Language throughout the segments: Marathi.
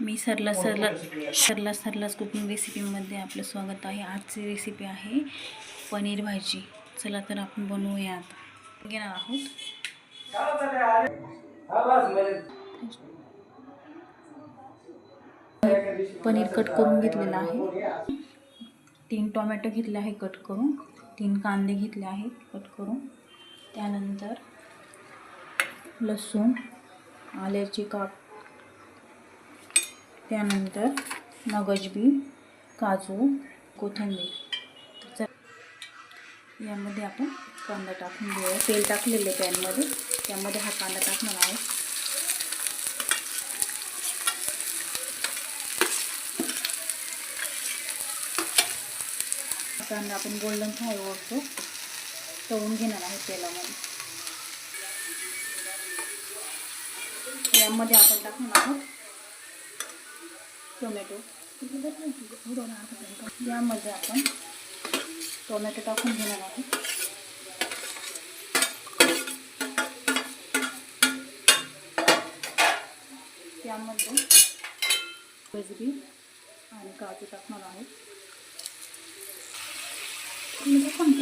मी सरला सरला सरला सरलाच कुकिंग रेसिपीमध्ये आपलं स्वागत आहे. आजची रेसिपी आहे पनीर भाजी. चला तर आपण बनवूया आता. घेणार आहोत. पनीर कट करून घेतलेलं आहे. तीन टोमॅटो घेतले आहे कट करून. तीन कांदे घेतले आहेत कट करून. त्यानंतर लसूण आल्याची काप त्यानंतर मगजबी काजू कोथिंबीर. यामध्ये आपण कांदा टाकून घेऊया. तेल टाकलेलं आहे पॅनमध्ये. त्यामध्ये हा कांदा टाकणार आहे. हा कांदा आपण गोल्डन फ्राय ओळखतो तळून घेणार आहे तेलामध्ये. यामध्ये आपण टाकणार आहोत टोमॅटो. यामध्ये आपण टोमॅटो टाकून घेणार आहोत. त्यामध्ये गजरी आणि काजू टाकणार आहोत. तुम्ही पण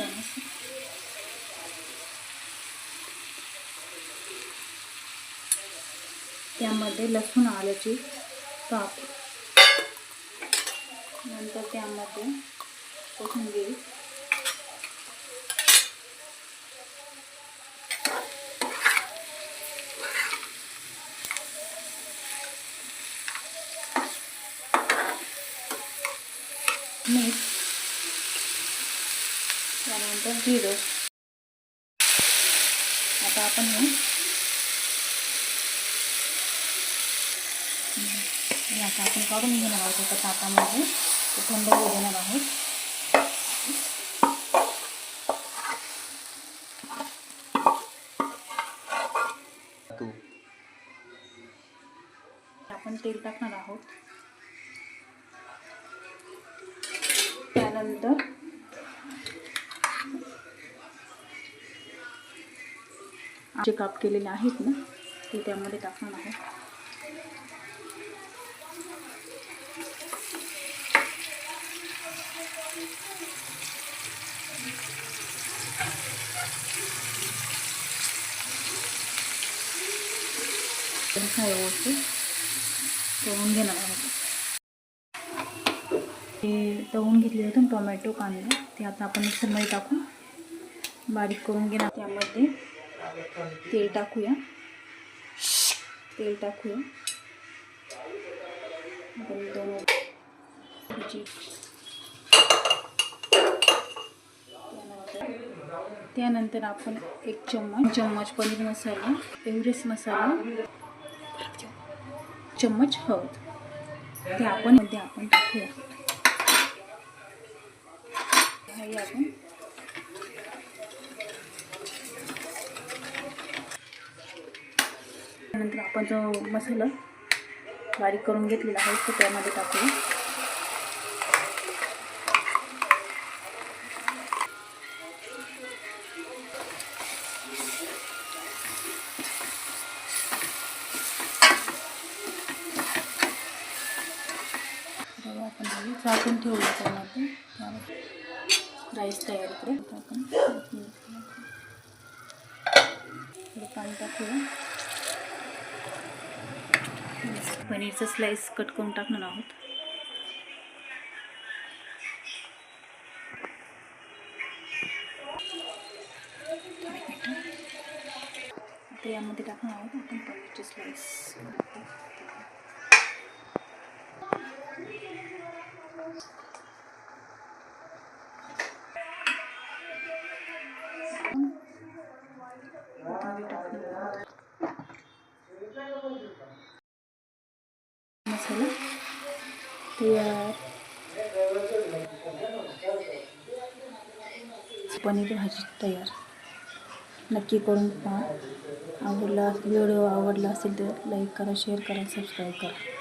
त्यामध्ये लसूण आल्याची काप नंतर त्यामध्ये कोथिंबीर. मीठ. त्यानंतर जिरं. आता आपण हे हे आता आपण काढून घेणार आहोत एका ताटामध्ये. ते थंड होऊ देणार आहोत आपण तेल टाकणार आहोत. त्यानंतर जे काप केलेले आहेत ना ते त्यामध्ये टाकणार आहोत. व्यवस्थित तळून घेणार आहोत ते तळून घेतले होते टोमॅटो कांदे. ते आता आपण मिक्सरमध्ये टाकून बारीक करून घेणार. त्यामध्ये तेल टाकूया. तेल टाकूया. दोन त्यानंतर- त्यानंतर आपण एक चम्मच चम्मच पनीर मसाला एव्हरेस्ट मसाला चम्मच हळद. ते आपण मध्ये आपण टाकूया. हे आपण त्यानंतर आपण जो मसाला बारीक करून घेतलेला आहे तो त्यामध्ये टाकूया. झाकून ठेवलं त्यांना त्यामध्ये राईस तयार करू. आपण पाणी टाकूया. पनीरचं स्लाईस कट करून टाकणार आहोत. आता यामध्ये टाकणार आहोत आपण पनीरचे स्लाईस मसाला तयार पनीर भाजी तयार. नक्की करून पहा. आवडला व्हिडिओ आवडला असेल तर लाईक करा शेअर करा सबस्क्राईब करा.